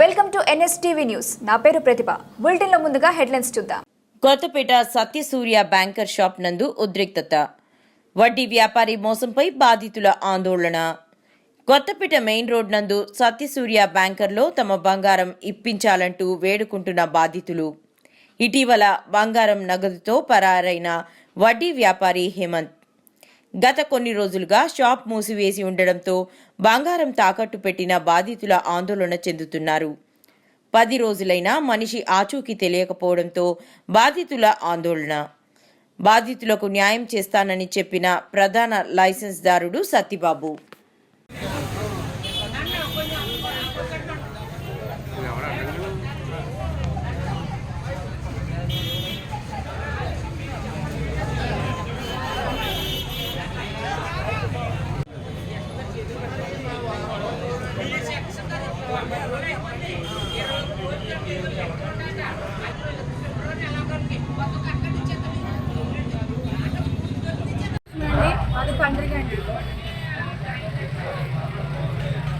Welcome to NSTV news. నా పేరు ప్రతిభ. బులెటిన్లో ముందుగా హెడ్లైన్స్ చూద్దాం. కొత్తపేట సత్యసూర్య బ్యాంకర్ షాప్ నందు ఉద్రిక్తత. వడ్డీ వ్యాపారి మోసంపై బాధితుల ఆందోళన. కొత్తపేట మెయిన్ రోడ్ నందు సత్యసూర్య బ్యాంకర్లో తమ బంగారం ఇప్పించాలంటూ వేడుకుంటున్న బాధితులు. ఇటీవల బంగారం నగదుతో పరారైన వడ్డీ వ్యాపారి హేమంత్. గత కొన్ని రోజులుగా షాప్ మూసివేసి ఉండడంతో బంగారం తాకట్టు పెట్టిన బాధితుల ఆందోళన చెందుతున్నారు. పది రోజులైనా మనిషి ఆచూకీ తెలియకపోవడంతో బాధితుల ఆందోళన. బాధితులకు న్యాయం చేస్తానని చెప్పిన ప్రధాన లైసెన్స్దారుడు సత్తిబాబు అది పండుగ అండి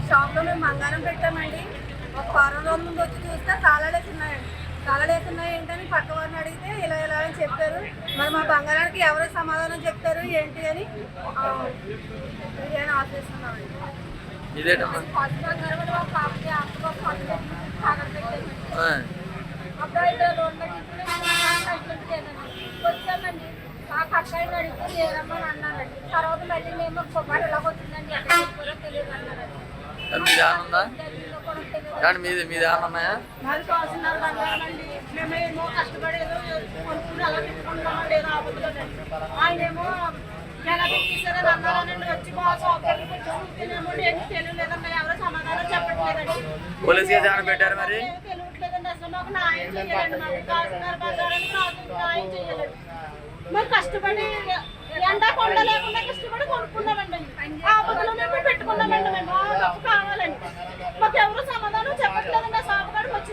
షాప్లో మేము బంగారం పెట్టామండి ఒక వారం రోజుల ముందు వచ్చి చూస్తే తాళాలేసి ఉన్నాయండి తాళాలేసి ఉన్నాయి ఏంటని పక్క వారిని అడిగితే ఇలా ఇలా అని చెప్పారు మరి మా బంగారానికి ఎవరు సమాధానం చెప్తారు ఏంటి అని ఆ, ఇది అని ఆశిస్తున్నామండి ఇదేటమ్మా ఫస్ట్ బంగారం అని ఒక పాపకి అప్పుడు ఒక ఫస్ట్ తాగడ పెట్టామండి వచ్చామండి ఆ అడిగితే అన్నారండి తర్వాత మళ్ళీ మేము కొబ్బరి వచ్చిందని ఎక్కడ తెలియదు అన్నారండి మీది ఏమన్నా కానీ మీది మీది మాది మేమేమో కష్టపడి కొనుక్కుని అలా ఏదో ఆపదలోనండి ఆయనేమో ఎలా పెట్టేశారని అన్నారనండి వచ్చి ఎవరో సమాధానం చెప్పట్లేదండి పోలీస్ కేసు ఏమైనా పెట్టారు మరి? మాకు న్యాయం మాకు న్యాయం కష్టపడి ఎండా కొండ లేకుండా కష్టపడి కొనుక్కున్నామండి ఆ బదులు మేము పెట్టుకున్నామండి మేము ఆ డబ్బు కావాలండి మాకు ఎవరు సమాధానం చెప్పట్లేదండి ఆ షాప్ వచ్చి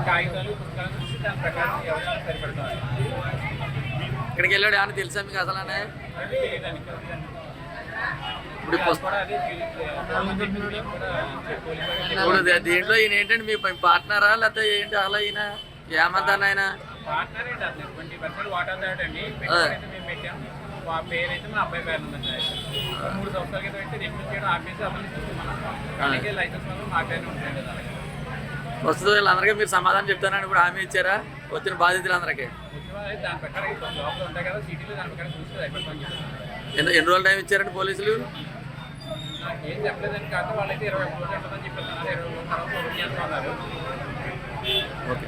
కాగితాలు పుస్తకాలు చూసి దాని ప్రకారం ఎవరైనా సరిపెడతారు ఇక్కడికి వెళ్ళాడు ఏమన్నా తెలుసా మీకు అసలు ఇప్పుడు దీంట్లో ఈయన ఏంటండి మీ పార్ట్నరా లేకపోతే ఏంటి అలా ఈయన? ఏమంటాను ఆయన అయితే మూడు సంవత్సరాల క్రితం చేయడం ఆపేసి అమలు లైసెన్స్ మా పేరు అలాగే ప్రస్తుతం వీళ్ళందరికీ మీరు సమాధానం చెప్తానని ఇప్పుడు హామీ ఇచ్చారా? వచ్చిన బాధితులందరికీ. ఎన్ని ఎన్ని రోజులు టైం ఇచ్చారండి పోలీసులు? ఓకే.